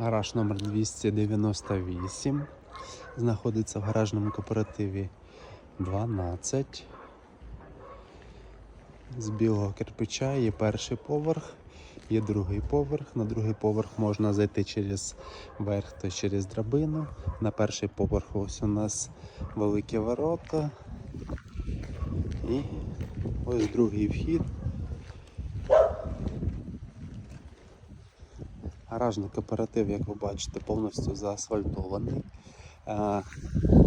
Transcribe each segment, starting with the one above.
Гараж номер 298. Знаходиться в гаражному кооперативі 12. З білого кирпича є перший поверх, є другий поверх. На другий поверх можна зайти через верх, то через драбину. На перший поверх ось у нас великі ворота. І ось другий вхід. Гаражний кооператив, як ви бачите, повністю заасфальтований. Е,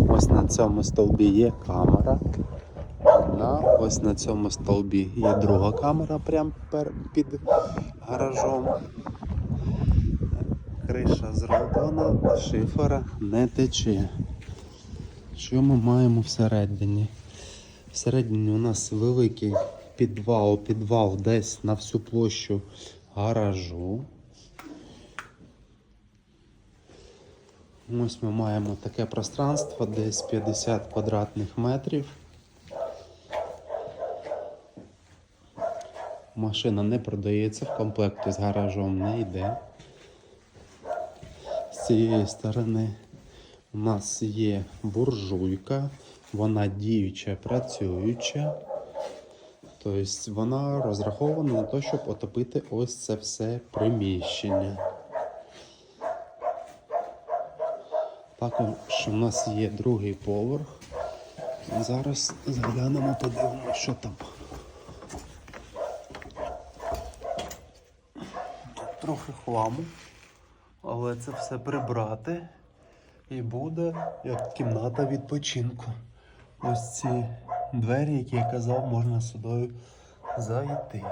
Ось на цьому стовбі є камера. Одна, ось на цьому стовбі є друга камера прямо під гаражом. Криша зроблена, шифера не тече. Що ми маємо всередині? Всередині у нас великий підвал, підвал десь на всю площу гаражу. Ось ми маємо таке пространство, десь 50 квадратних метрів. Машина не продається, в комплекті з гаражом не йде. З цієї сторони у нас є буржуйка, вона діюча, працююча. Тобто вона розрахована на те, щоб отопити ось це все приміщення. Також у нас є другий поверх. Зараз заглянемо, подивимося, що там. Тут трохи хламу, але це все прибрати і буде як кімната відпочинку. Ось ці двері, які я казав, можна сюди зайти.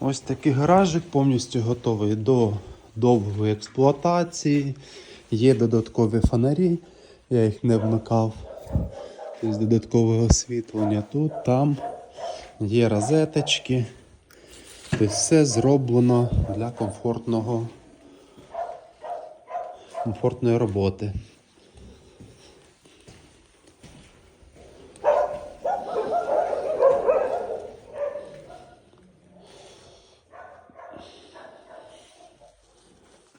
Ось такий гаражик повністю готовий до довгої експлуатації. Є додаткові фонарі, я їх не вмикав. Тобто додаткове освітлення тут, там. Є розеточки. Тобто все зроблено для комфортного, комфортної роботи.